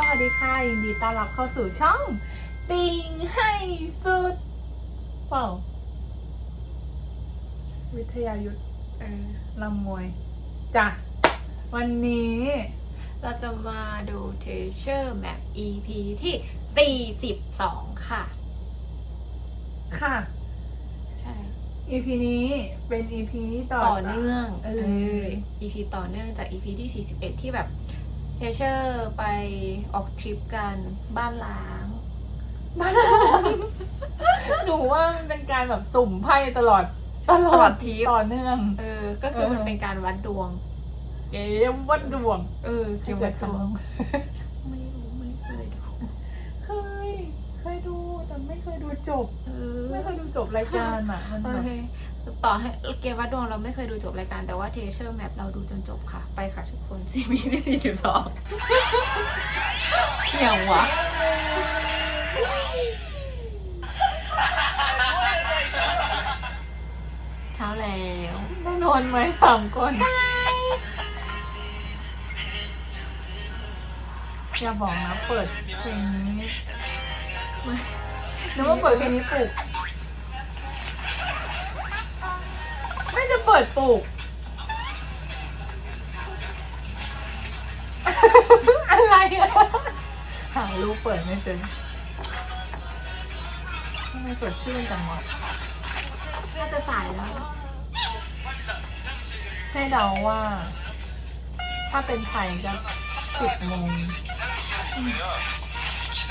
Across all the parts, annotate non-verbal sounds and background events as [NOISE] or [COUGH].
สวัสดีค่ะ ยินดีต้อนรับเข้าสู่ช่อง ติงให้สุดเปล่าวิทยายุทธเออลำมวยจ้ะ วันนี้เราจะมาดูเทเชอร์แมป EP ที่ 42 ค่ะ ค่ะ ใช่ EP นี้เป็น EP ต่อต่อเนื่องเอเออ อ EP ต่อเนื่องจาก EP ที่ 41 ที่แบบ เทเชอร์ไปออกทริปกันบ้านล้างบ้านหนูว่ามันเป็นการแบบสุ่มไพ่ตลอดตลตอลอดดทริปต่อเนื่อง เออ ก็คือเออมันเป็นการวัดดวงเกมวัดดวง เออเกเกี่ยมววักัดบดดววงงไม่รู้ไม่เคยดูเคย เคยดูแต่ไม่เคยดูจบ เออไม่เคยดูจบรายการอะ มันโอแบบเคต่อให้เกมวัดดวงเราไม่เคยดูจบรายการแต่ว่าเทเชอร์แมปเราดูจนจบค่ะ ไปค่ะทุกคน CP ที่42อย่างวะเช้าแล้วได้นอนไหมถามก่อนอย่าบอกนะเปิดเพลงนี้ ไม่นึกว่าเปิดเพลงนี้ปลุก ไม่จะเปิดปลุก อะไรอะหารูปเปิดไม่เจอทำไมสดชื่นจังวะน่าจะสายแล้ว ให้เดาว่า ถ้าเป็นไทยก็สิบโมง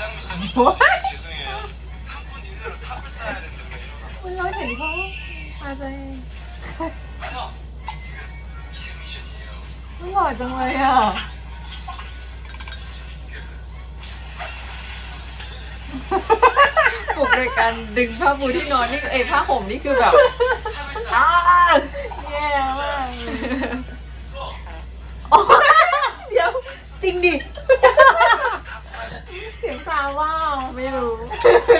มันเราเห็นเขาอาจจะไม่หล่อจังเลยอะปลุกโดยการดึงผ้าปูที่นอนนี่เอยผ้าห่มนี่คือแบบอ้าแย่มากเดี๋ยวจริงดิเสียงซา ว่าวไม่รู้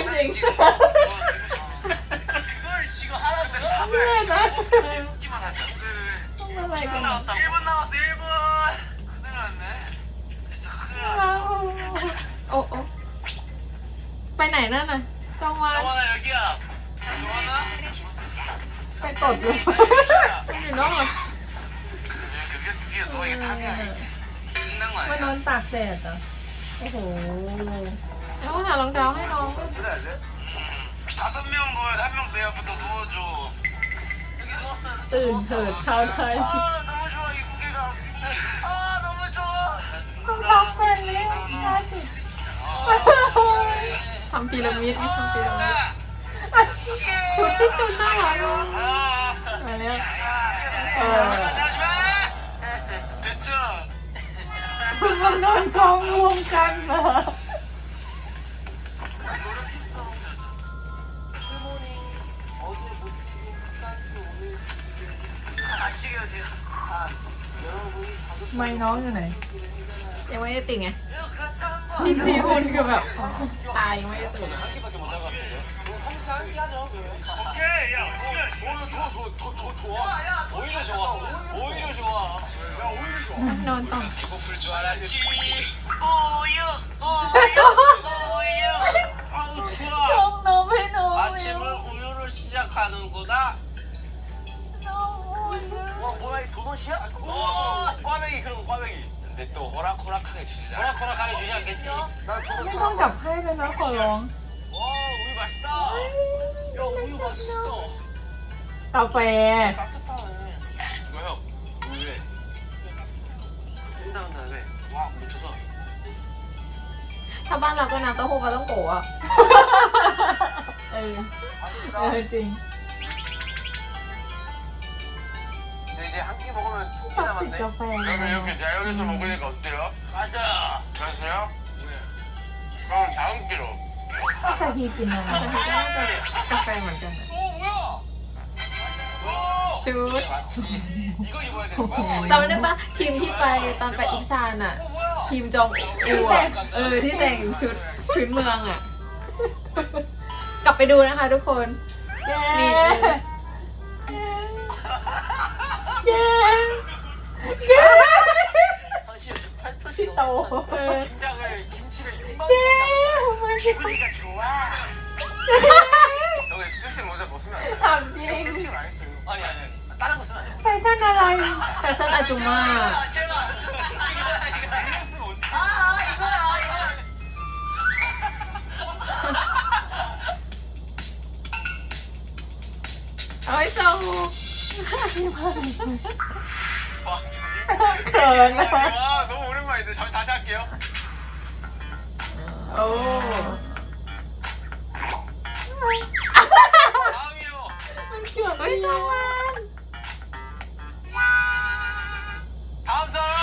จริง 그걸 지금 하라는데 แย่นะ 웃기만 하자. ทำอะไรกันอ่ะ 나왔다. 1분 남았어, 1분. 큰일 났네. 진짜 큰일 났어. โอ้โอ้ไปไหนนั่นน่ะจองวาน 정원아, 여기야. 정원아? ไปตดเลย อยู่นอก 그래, 그게 위에 누워 이게 탑이야, 이게. 끝난 거 มานอน 아니야? ตากแดดอ่ะ โอ้โห แล้วหารองเท้าให้น้อง 그래, 돼? 다섯 명 누워야 돼. 한명 내 옆에 또 누워줘. 여기 누웠어. ตื่นเถิดชาวไทย 아, 너무 좋아, 이 무게가. 아, 너무 좋아. ต้องทับเป็นเลยน่าจุด ทำพีระมิดทำพีระมิด ชุดที่จุดน่ารักอ่ะ 아. มาแล้ว 어. 잠시만. 됐죠? คุณมานอนกองรวมกันนะ 안 찍 ไม่น้องอยู่ไหน ยังไม่ได้ติดไง 이거 갔다 한 거. พี่ซีคุณคือแบบตายยังไม่ได้ตื่น 한 개밖에 못 잡았는데. 한시한개 하죠. 오케이, 야, 시간, 시간. 어, 좋아, 좋아, 더, 더 좋아. 오히려 좋아. 오히려 좋아. 야, 오히려 좋아. นอนต่อ 배고플 줄 알았지. 우유, 우유, 우유. 아우 ช 좋아. งนมให้น้องเร็ว 아침을 우유로 시작하는구나. 도넛이야? 어, 꽈배기, 그럼 꽈배기. 근데 또 호락호락하게 주지. 호락호락하게 주지 않겠지? 난 ไม่ต้องจับให้เลยนะขอร้อง 와, 우유 맛있다. 야, 우유 맛있어. กาแฟ 따뜻하네. 이거 형, 우유에 끝나는 다음에 와 묻혀서 ถ้าบ้านเราก็น้ำเต้าหู้ปลาต้องโกะอ่ะ เออ เออจริง [LAUGHS] 이제 한 끼 먹으면 두 개 ชอบติด 남았네. กาแฟ 그러면 이렇게 자연에서 먹으니까 어때요? 맞아. 맛있어요? 네. 그럼 다음 끼로 ก็จะฮีกินอะไร แต่ที่ก็น่าจะกาแฟเหมือนกันอะ 어 뭐야? 오! ชุด 맞지. 이거 입어야 되는 거야? จำได้ปะทีมที่ไปตอนไปอีกซานอ่ะ 어 뭐야? ทีมจองอูอ่ะเออที่แต่งชุดพื้นเมืองอ่ะ กลับไปดูนะคะทุกคน แก 씻다워. 김장을 아이 써. 아, 와, 너무 오랜만인데. 잠시 다시 할게요. 오. 다음이요. 회장만. 다음 사람.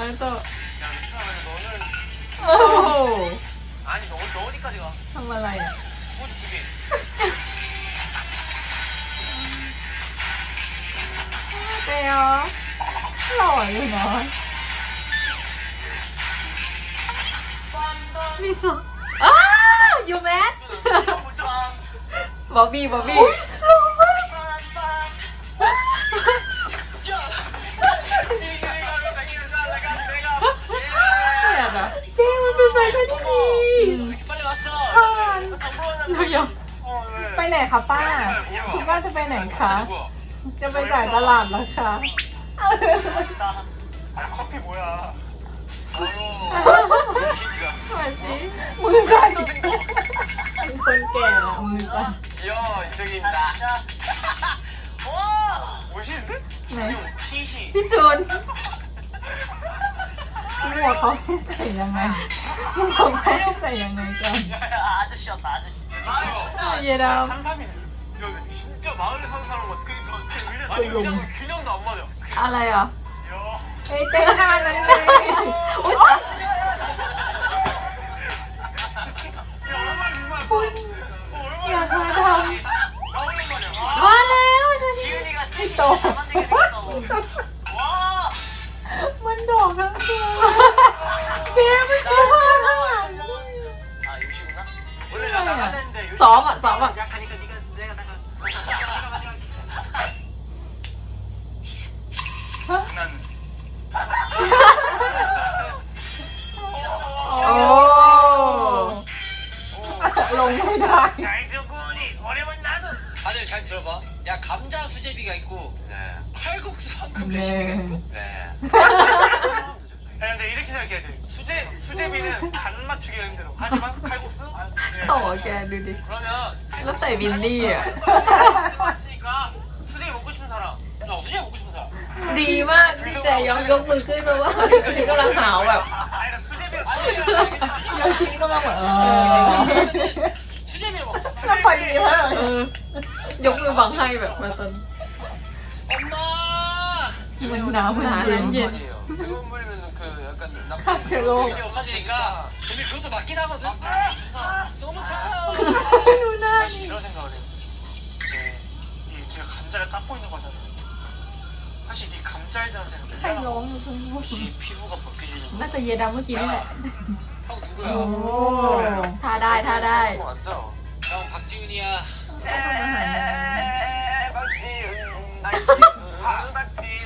알다. 야, 미친아, 너 오늘. 오. 아니, 너, 너 어디까지 가? 장난 아니야. อะหล่อเลยเนาะมิสุดอ้าวยูแมทบอบบี้บอบบี้เย้มันเป็นไปได้ดีเราอยากไปไหนคะป้า คุณป้าจะไปไหนคะ จะไปจ่ายตลาดแล้วคะ 아, 커피 뭐야? 아유 진짜 มาชิมือสั่นเป็นคนแก่ละมือสั่น 귀여워 이쪽입니다 와! 멋있는데? ไหน 핏이. พี่จูน หมวกเขาให้ใส่ยังไงหมวกเขาให้ใส่ยังไงกัน 야, 야, 아저씨였다, 아저씨. 얘랑. 삼삼이네. 야 근데 진짜 마을에 사는 사람 같아 그러니까 제 의자 그 아니 용. 의자가 균형도 안 맞아 อะไรอ่ะ 야. เฮ้ยเต้นท่านั้นไง อุ๊ย 야, 얼마나 얼마나. คุณ 어, อย่า 얼마나. ท้าท 나 오랜만이야. มาแล้วจะ 지은이가 ำ 셋이 โต 잘 만들게 생겼다고. 와! มันดอกทั้งตัวเบี้ยไม่เคยท่าข้างหลังด้วย 아, 요시구나? 원래 네. 나 나갔는데 요시. ซ้อมอ่ะซ้อมอ่ะ 약하니까 플래시백했고. 네. 네, 근데 이렇게 생각해야 돼요. 수제, 수제비는 간 맞추기가 힘들어. 하지만 칼국수? 네. Không ở kìa, đưa đi 그러면 Lúc tại mình đi à 맞으니까 수제비 먹고 싶은 사람. 어, 수제비 먹고 싶은 사람. Đi mà, đi trẻ gió gấp vừa cứ đâu á Chị có đang hảo à 아니, 나 수제비. 아니, 근데 수제비. Chị có đang bảo 수제비 먹어. 수제비. Ừ Giống như bằng hay vậy mà tình 문 나무 나는 안 예. 아니에요. 뜨거운 물이면 그 약간 나쁜 카츠로. 일이 없어지니까. 근데 그것도 맞긴 하거든. 너무 차가워. ดูหน้า 다시 ดิ 이런 생각을 해. 이제 이 제가 감자를 깎고 있는 거잖아요. 사실 이 감자에다가 ใครร้องอยู่ตรงนู้น 혹시 피부가 벗겨지는 น่าจะเยดาเมื่อกี้นี่แหละ 형 โอ้ 누구야? ท่าได้ท่าได้ 그거 맞죠? 형 박지훈이야. อาหารยังไง 밀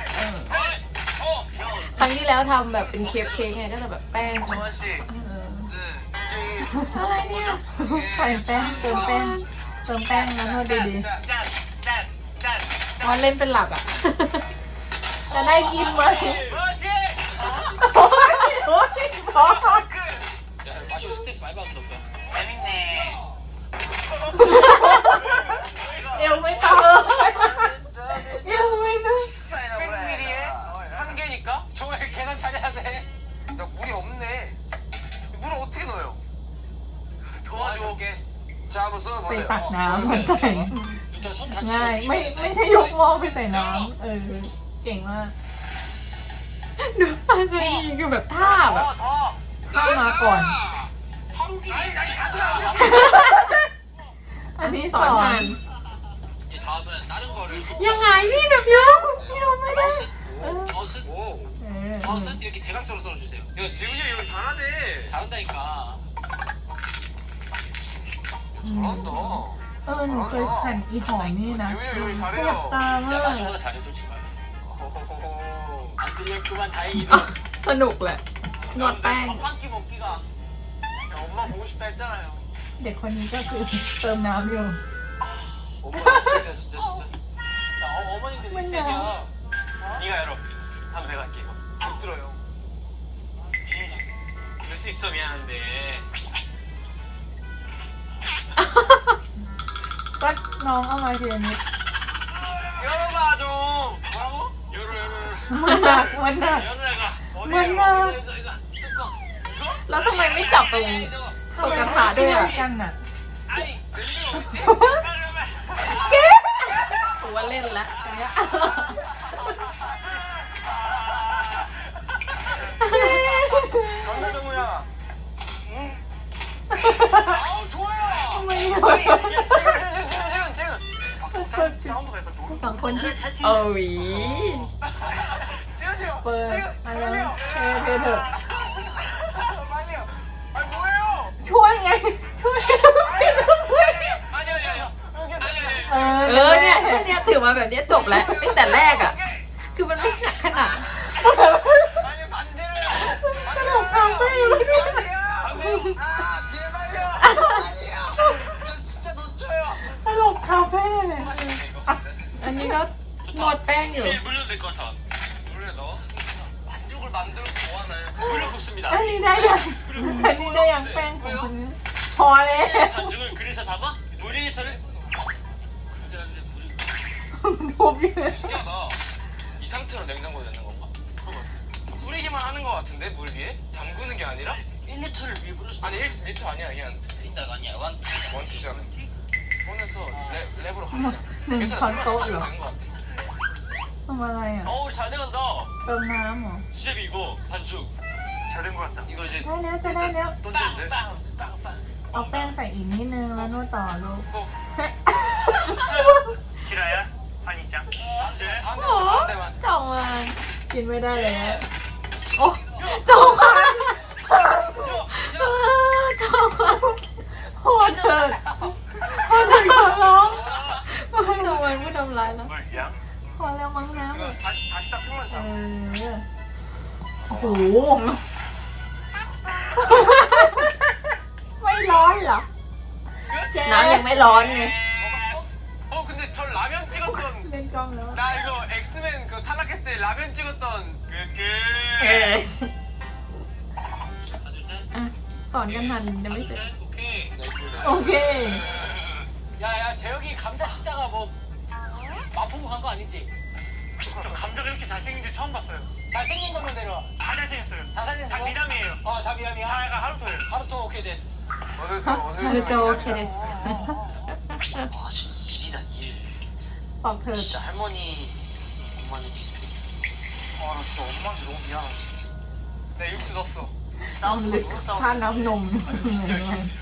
ครั้งที่แล้วทำแบบเป็นเคฟเค้กไงก็จะแบบแป้ง 정환 씨. เออ 네, 저희 อะไรเนี่ย ใส่แป้งเติมแป้งเติมแป้งนะโทษดี 짠짠짠짠 ๆว่าเล่นเป็นหลักอ่ะ จะได้กินไหม 그렇지. โอ้ยโอ้ยพอ 야 마시고 스트레스 많이 받는다 보다 재밌네. ใช่ยกหม้อไปใส่น้ำเออ เก่งมากดูอาจารย์คือแบบท่าแบบ 더, 더. ท่ามาก่อน 하루기 อันนี้ส ส อ อน น งา ทาน น 이 다음은 다른 거를 ยังไงพี่แบบเยอะพี่ทำไม่ได้ 버섯 버섯 โอ้ เออ 버섯 이렇게 대각선으로 썰어주세요 야 지훈이 형 이거 잘하네 잘한다니까 잘한다 เออหนูเคยหั่นอีหอมนี่นะ 지훈이 형 요리 แซ่บ 잘해요 ตามาก 야 나중보다 잘해 솔직히 말해 호호호호. 안 들렸구만 다행이다 สนุกแหละนวดแป้ง 한 끼 먹기가 야, 엄마 보고 싶다 했잖아요 เด็กคนนี้ก็คือเติมน้ำอยู่ 엄마 리스펙이야 진짜 진짜 야 어, 어머님들 맨날. 리스펙이야 네가 열어. 한번 내가 할게 이거. 못 들어요 진심. 될수 있어 미안한데. [LAUGHS] ก็น้องเอามาทีละนิด 열어봐 좀. 뭐라고? 열어 열어 열어. มันหนักมันหนัก 열어라가. 어디 뭐야? 열어? 이거 이거 이거. 뚜껑. แล้วทำไมไม่จับตรง 아니, 저거. ตรงกระถาด้วยอ่ะ ช่กันอ่ะ 아니 냄새가 어디? 빨리 빨리. ถือว่าเล่นแล้วอันเนี้ย 강나정우야 아우 좋아요. ทำ 사. ไม่รู้สองคนที่เออหวีเปิดอะไรเธอเธอเถอะช่วยไง ช่วยเออเออเนี่ยแค่เนี้ยถือมาแบบเนี้ยจบแล้วตั้งแต่แรกอะ คือมันไม่หนักขนาดขนมปังเป้เลยเนี่ย 언니 가 누가 뺑 이러. 물려도 될것 같아. 물에 넣어서 반죽을 만들어서 뭐하나요? 물을 붓습니다. 아니 나야 아니 나야 뺑 왜요? 거는 더하네 반죽을 그릇에 담아 물 1리터를 신기하다. 이 상태로 냉장고에 넣는 건가? 뿌리기만 하는 것 같은데 물 위에 담그는 게 아니라 1리터를 위에 뿌려서 아니 1리터 아니야 그냥 이따가 아니야 완 원티잖아. 꺼내서 랩, 랩으로 어머, 가자 네, 그래서 반 누가 떠올려. 주시면 되는 거 같아 ทำอะไรอ่ะ 어우 잘 돼간다 เติมน้ำเหรอ 수제비 이거 반죽 잘 된 것 같다 이거 이제 ได้แล้วจะได้แล้ว 던지면 돼? 빵빵빵빵 เอาแป้งใส่อีกนิดนึงแล้วนวดต่อลูก 어? 실화야? 한이짱? 제 โอ้ 한 대만 จองมากินไม่ได้แล้วโอ้จองมาเออจองมาพอเถิด พอเถิดขอร้องพอเถิ ทำ ด ไมไม่ทำร้ายแล้ว 물 양? พอแล้วมั้งน้ำ 이거 다시 다시 딱 틀면 เอ 자 อโอ้โหไม่ร้อนเหรอแก น้ำยังไม่ร้อนไง 어 근데 저 라면 찍었던 เล่นกล้องแล้ว 나 이거 엑스맨 그 탈락했을 때 라면 찍었던 เอ 그렇게 อ 하나 둘셋 อ่ะสอนกันทันยังไม่เสร็จ 셋 오케이 โอเค 야야 재혁이 감자 씻다가 뭐 마포구 간 거 아니지? 저 감자가 이렇게 잘생긴지 처음 봤어요. 잘생긴 것만 데려와 다 잘생겼어요. 다 살려서 다 미남이에요. 어 자비함이야 다 하루토예요. 하루토 오케이 됐어 [LAUGHS] 하루토 오케이 됐어. 와 진짜 일이다 일 방금 진짜 할머니 엄마는 리스펙 와나 아, 진짜 엄마한테 너무 미안하지 내 육수 넣었어 싸우는데 아, 다 남놈. 진짜 열심히 했어요.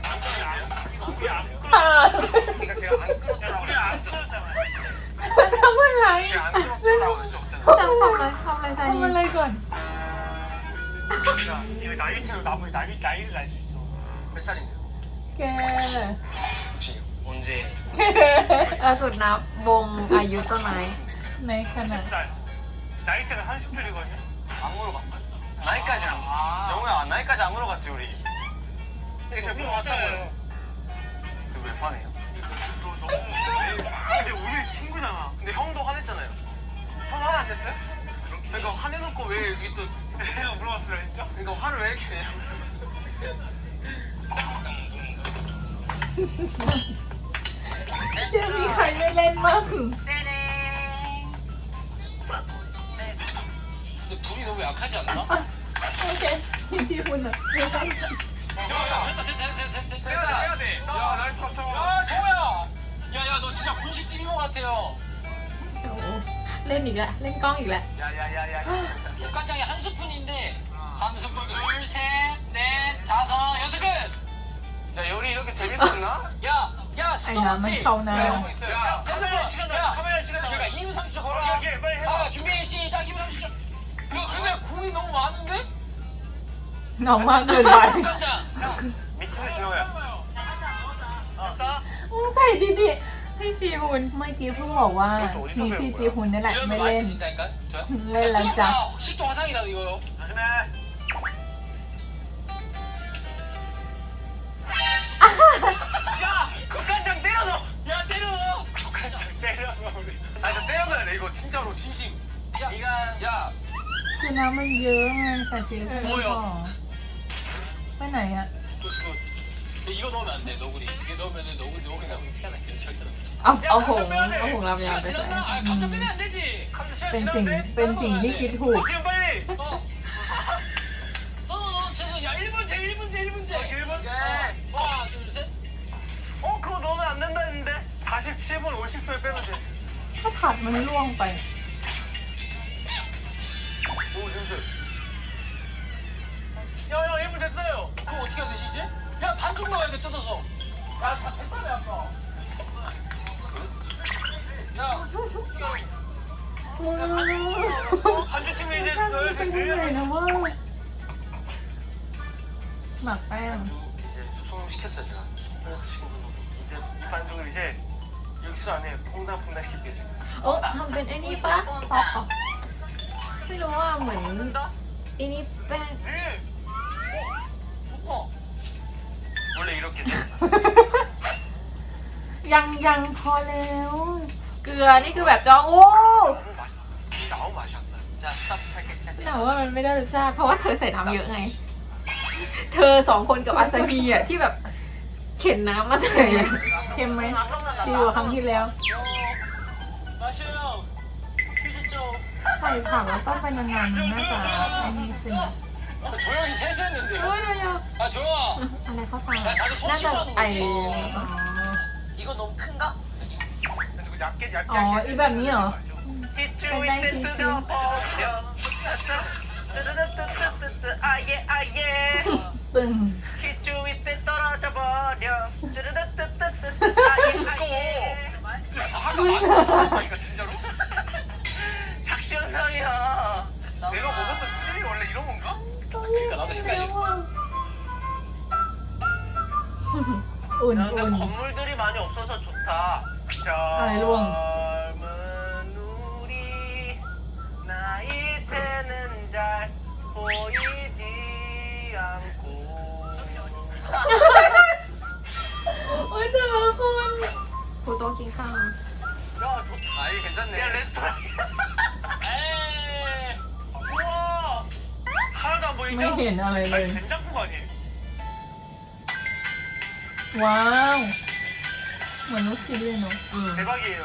물이 안 끓어 อ่า 그러니까 제가 안 끓었더라고 물이 안 그랬죠 끓었잖아요 ทำอะไร 제가 안 끓었더라고 그랬죠 없잖아 ทำอะไรทำอะไรซา ทำอะไร นี ก่อน 야 이거 나이테로 나무 나이 나이를 알 수 있어 몇 살인데요? แก 혹시 언제 ล่าสุดนับวงอายุต้นไม้ ในขณะ 10살 나이테가 30줄이거든요 안 물어봤어요? 나이까지 안 정우야 나이까지 안 물어봤지 우리 근데 제가 물어봤다고요 물어봤잖아요 근데 왜 화내요? 너 너무 왜 근데 우리 친구잖아 근데 형도 화냈잖아요 형 화 안 냈어요? 그러니까 화내놓고 왜 여기 또 내가 물어봤어요 진짜 그러니까 화를 왜 이렇게 내냐고 จะมีใครไม่เล่นบ้าง 근데 불이 너무 약하지 않나? โอเคพี่ที่คุณอ่ะไม่ใช่ 야야 됐다 됐다 됐다 됐다 해야 돼 해야 돼. 야 나이스 박정. 야 정우야 야야 너 진짜 분식 찐인 것 같아요 โจเล่นอีกแล้วเล่นกล้องอีกแล้ว 야야야야. 국간장이 한 스푼인데 한 스푼 둘셋넷 다섯 여섯 끝 자 요리 이렇게 재밌었나? 야야 아니, 나만 스톱지 서운해. 야 카메라 시간 나. 카메라 시간 나. 그러니까 2분 30초 걸어 오케이, 오케이, 빨리 해봐. 아 준비 시작 2분 30초 이거 근데 궁이 너무 많은데? น้องมากเกินไปมิชูชิโร่มึงใส่ดีๆพี่จีฮุนเมื่อกี้เพิ่งบอกว่ามีพี่จีฮุนนี่แหละไม่เล่นเล่นแล้วจ้ะคือน้ำมันเยอะไงใส่เสียไปก่อน ไปไหนอ่ะ 그, 그, 이거 넣으면 안 돼, 너구리. 이게 넣으면 너구리, 너구리 나오면 티가 나게 절대로. เอาเอาผงเอาผงรามยาง 시간 ไปใส่ 지났나? 아, 감자 빼면 안 되지. 카드 시간 เป็นสิ่ง 지났는데? เป็นสิ่งที่คิดถูก 지금 빨리. 어. 써놓은 채소, 야, 1분째, 1분째, 1분째. 어, 1분? 하나, 둘, 셋. 어 그거 넣으면 안 된다 했는데 47분 50초에 빼면 돼. ถ้าถัดมันล่วงไป 오 냄새. 야야 1분 됐어요. 그거 어떻게 해야 되지, 이제? 야, 반죽 넣어야 돼, 뜯어서. 야다 됐다며 아까. 야, มึง 반죽팀이 ไม่ 이제 ใช่ 넣어야 ไปที่ไหน 돼. นะเว่าหมักแป้ง 이제 숙성 시켰어 제가. 숙성시키고 이제 이 반죽을 이제 육수 안에 퐁당퐁당 시킬게요 지금. โอ้ทำเป็นไอ้นี่ปะปอกปอกไม่รู้ว่าเหมือนไอ้นี่แป้ง 네. 원래 이렇게 돼. ยังยังพอแล้ว เกลือนี่คือแบบจองโอ้ 나는 맛 진짜 아무 맛이 안 나. 자, 스탑 할게. แต่ว่ามันไม่ได้รสชาติเพราะว่าเธอใส่น้ำเยอะไง เธอสองคนกับอาซาฮีอ่ะที่แบบเข็นน้ำมาใส่อะเค็มไหมดีกว่าครั้งที่แล้ว 마셔요. 휴지죠. ใส่ผักแล้วต้องไปนานๆมันน่าจะไอ้นี่ขึ้นนะ 조용히 세수했는데. โอ้ยเดี๋ยว 아, 조용아. อะไรเข้าตา 야, 다들 손 น่าจะ 씻으라는 ไอ 거지. อ๋อ 이거 너무 큰가? 그리고 얇게 얇게 어, 얇게 이 밤이요? [LAUGHS] 히트 맨날 위트 싱싱. 뜯어버려. 뜨르르뜨뜨뜨뜨 아예 아예. ตึง 히트 위트 떨어져 버려. 뜨르르뜨뜨뜨 아예 아예. 아까 맞았어, 이거 진짜로? 작시영상이야. 내가 먹었던 수준이 원래 이런 건가? 그러니까 나도 헷갈려. [LAUGHS] อุ่น 야, อุ่น 근데 건물들이 많이 없어서 좋다. 아이, 로왕. 젊은 우리 나이 때는 잘 보이지 않고 [LAUGHS] โอ้ยแต่ละคน กูโต๊ะกินข้าว 야 좋다. 아, 이게 괜찮네. 야 레스토랑. 하나도 안 ไม่ 보이죠? เห็นอะไรเลย 아니 된장국 아니에요? ว้าว เหมือนลูกชิ้นเลยเนาะ อืม 대박이에요.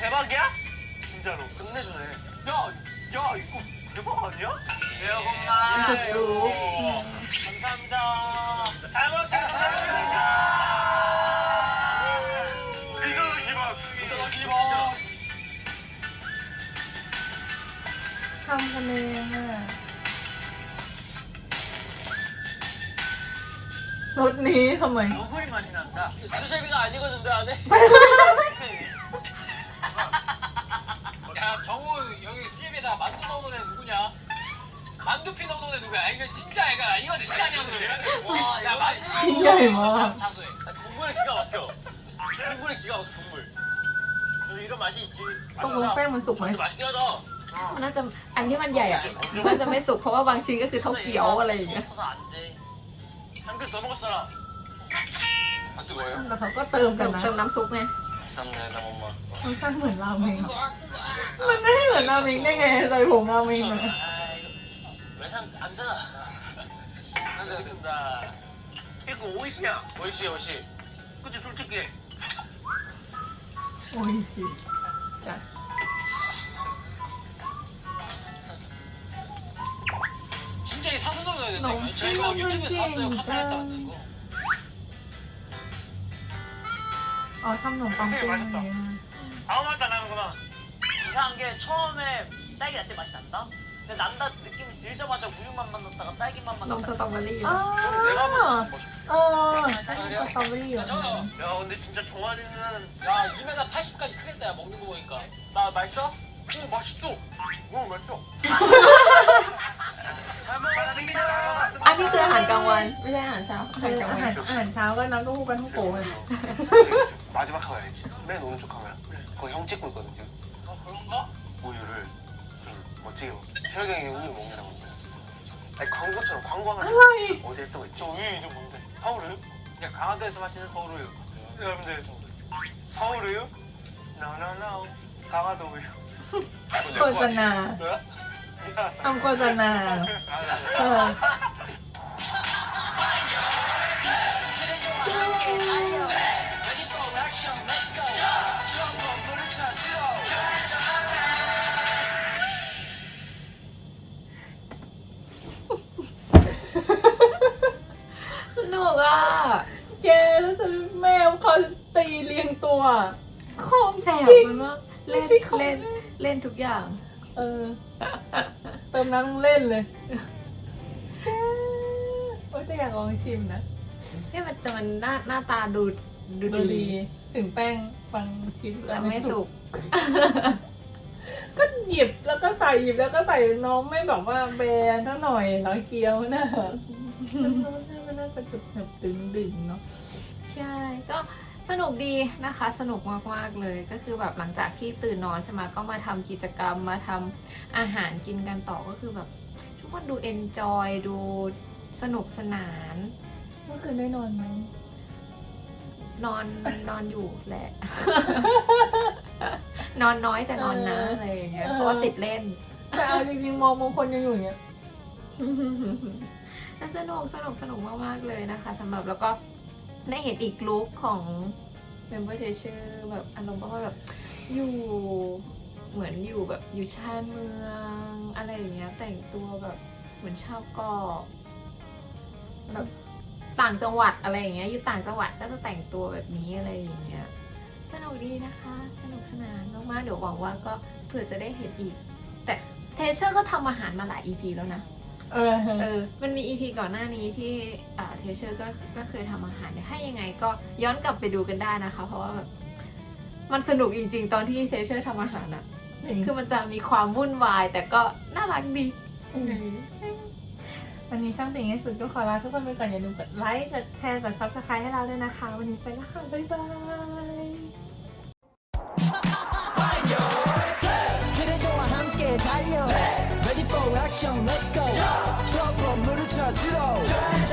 대박이야? 진짜로 끝내주네. 야, 야 이거 대박 아니야? 새해 복 นี่คือ 많이 ซุป 감사합니다. 잘 먹겠습니다. 이거기마스. 이따다키마스. ทำกันเองอะ รสนี้ทำไม 너구리 맛이 난다. 수제비가 아니거든요, 안에. [LAUGHS] 야, 정우 여기 수제비에다 만두 넣어놓은 애 누구냐? 만두피 넣어놓은 애 누구야? 아, 이거 진짜 애가 이건 진짜 아니야 그래. 와, 야 만두. 진짜 이거. 자수해. 국물이 기가 막혀. 국물이 기가 막혀 국물. 저 이런 맛이 있지. ตกลงแป้งมันสุกไหม 맛있게 하자. มันน่าจะอันที่มันใหญ่อะมันจะไม่สุกเพราะว่าบางชิ้นก็คือเท่าเกี๊ยวอะไรอย่างเงี้ย 없어서 안 돼. 한 그릇 더 먹을 사람. 안 뜨거워요? แล้วเขาก็เติมกันนะ เติมน้ำซุปไง 감사합니다, 엄마. มันใช่เหมือนราเมงมันไม่เหมือนราเมงได้ไงใส่ผงราเมงอะ 외상 안 되나? 안 되겠습니다. 이거 오이시야. 오이시 오이시. 그치 솔직히 โอ้ยชิจ้ 100원짜리 사서 넣어야 된다니까. 저희가 유튜브에 서 샀어요. 카메라 다 만든 거. 아 삼성 빵 선생님, 아무 맛도 안 나는구나. 이상한 게 처음에 딸기 라떼 맛이 난다. 근데 난다 느낌이 들자마자 우유맛만 났다가 딸기맛만 너무 났다. 싸다 말리요. 그럼 내가 한번 마셔. 아 딸기 싸다 말리요. 저요. 야 근데 진짜 종아리는 야, 2m 80까지 크겠다, 야, 먹는 거 보니까. 나 맛있어? 오 맛있어. 오 맛있어. [LAUGHS] วัน ไม่ใช่อาหารเช้าอาหารกลาง อา วั หาน รอาหารเช้าก็น้ำเต้าหู้กันทั้งโกเลย 마지막 카메라 있지. 맨 오른쪽 카메라. 거기 형 찍고 있거든 지금. 어 그런가? 우유를 좀 멋지게 먹. 태혁이 형이 우유 먹느라고. 아니 광고처럼 อะ 광고하면서 ไร 어제 했던 거 있지. 저 우유 이름 뭔데? 서울우유? 그냥 강화도에서 마시는 서울우유 여러분들 서울우유? No no no. 강화도 우유. โฆษณา 뭐야? ทำโฆษณาเออ รียงตัวของแสบจริงมันมากไม่เล่นใช่ของเล่นเล่นเล่นทุกอย่าง เออ เติมน้ำต้องเล่นเลยแกโอ้ยแต่อยากลองชิมนะนี่มันแต่มันหน้าหน้าตาดูดูดูดีดีถึงแป้งฟังชิมแต่ไม่สุก ก็หยิบแล้วก็ใส่หยิบแล้วก็ใส่น้องไม่แบบว่าแบนเท่าหน่อยแล้วเกี๊ยวน่ะมันน่าจะจุดแบบดึงดึงๆเนาะใช่ก็ สนุกดีนะคะ สนุกมากๆเลย ก็คือแบบหลังจากที่ตื่นนอนใช่ไหมก็มาทำกิจกรรมมาทำอาหารกินกันต่อก็คือแบบทุกคนดูเอนจอยดูสนุกสนานเมื่อคืนได้นอนไหมนอนนอนอยู่แหละ นอนน้อยแต่นอนนะอะไรอย่างเงี้ยเพราะว่าติดเล่น แต่เอาจริงๆมองบางคนยังอยู่อย่างเงี้ยน่าสนุกสนุกสนุกมากๆเลยนะคะสำหรับแล้วก็ ได้เห็นอีกลุคของ Member t e a c h e r แบบอารมณ์ว่าแบบอยู่เหมือนอยู่แบบอยู่ชานเมืองอะไรอย่างเงี้ยแต่งตัวแบบเหมือนชาวเกาะแบบต่างจังหวัดอะไรอย่างเงี้ยอยู่ต่างจังหวัดก็จะแต่งตัวแบบนี้อะไรอย่างเงี้ยสนุกดีนะคะ สนุกสนานมากๆเดี๋ยวหวังว่าก็เผื่อจะได้เห็นอีก แต่เทเชอร์ก็ทำอาหารมาหลาย EP แล้วนะ เออ เออ มันมีอีพีก่อนหน้านี้ที่อ่าเทเชอร์ก็ก็เคยทำอาหารเดี๋ยวให้ยังไงก็ย้อนกลับไปดูกันได้นะคะ เพราะว่าแบบมันสนุกจริง ๆ ตอนที่เทเชอร์ทำอาหารอะคือมันจะมีความวุ่นวาย แต่ก็น่ารักดีวันนี้ช่างติ่งให้สุดก็ขอลาทุกคนไปก่อนอย่าลืมกดไลค์กดแชร์กด subscribe ให้เราด้วยนะคะ วันนี้ไปแล้วค่ะ บ๊ายบาย 지라우 yeah.